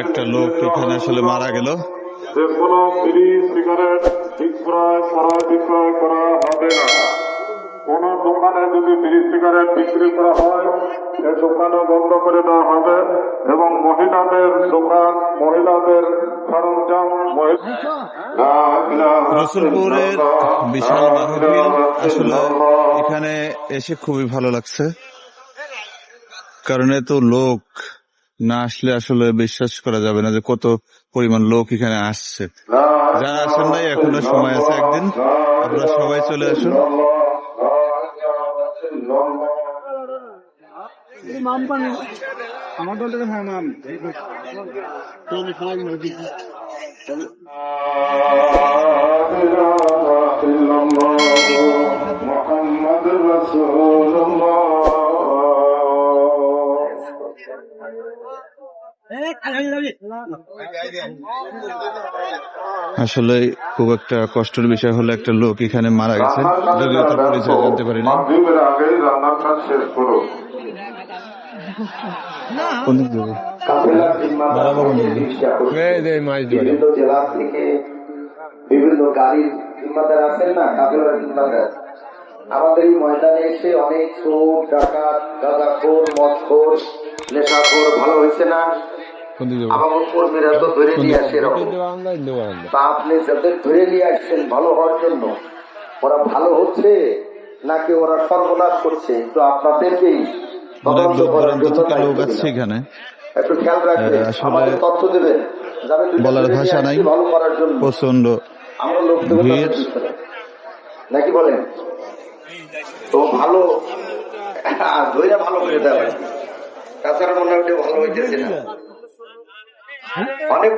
একটা লোক এখানে আসলে মারা গেল। যে কোনো বিক্রয় ক্রয় বিক্রয় করা কোন দোকানে যদি বিড়ি সিগারেট বিক্রি করা হয়, সে দোকানও বন্ধ করে দেওয়া হবে এবং মহিলাদের দোকান, মহিলাদের রসুলপুরের বিশাল আসলে এখানে এসে খুবই ভালো লাগছে। কারণ এত লোক না আসলে আসলে বিশ্বাস করা যাবে না যে কত পরিমাণ লোক এখানে আসছে। যারা আসেন নাই এখনও সময় আছে একদিন। আপনারা সবাই চলে আসুন। আমার দলটা হ্যাঁ নাম। মোহাম্মদ রসুল্লাহ আসলে খুব একটা কষ্টের বিষয় হলো একটা লোক এখানে মারা গেছে। যদিও তার পরিচয় জানতে চিকিৎসা করছে। বিভিন্ন জেলা গাড়ির জিম্মাদার আছেন না? জিম্মাদার আমাদের এই ময়দানে এসে অনেক চোর ডাকাত গাঁদাখোর মদখোর নেশাখোর ভালো হয়েছে না? আমার কর্মীরা তো ধরে নিয়ে আসে এরকম। তা আপনি যাদের ধরে নিয়ে আসছেন ভালো হওয়ার জন্য ওরা ভালো হচ্ছে নাকি ওরা সর্বনাশ করছে তো আপনাদেরকেই তদন্ত করার জন্য থেকে লোক দায়িত্ব আসছে দিলাম। এখানে। একটু খেয়াল রাখবেন আমাদের তথ্য দেবেন বলার ভাষা নাই। ভালো করার জন্য। প্রচণ্ড আমরা লোক। নাকি বলেন? তো ভালো ধৈর্য ভালো করে দেওয়া তাছাড়া মনে হয় ভালো হইতেছে না। অনেক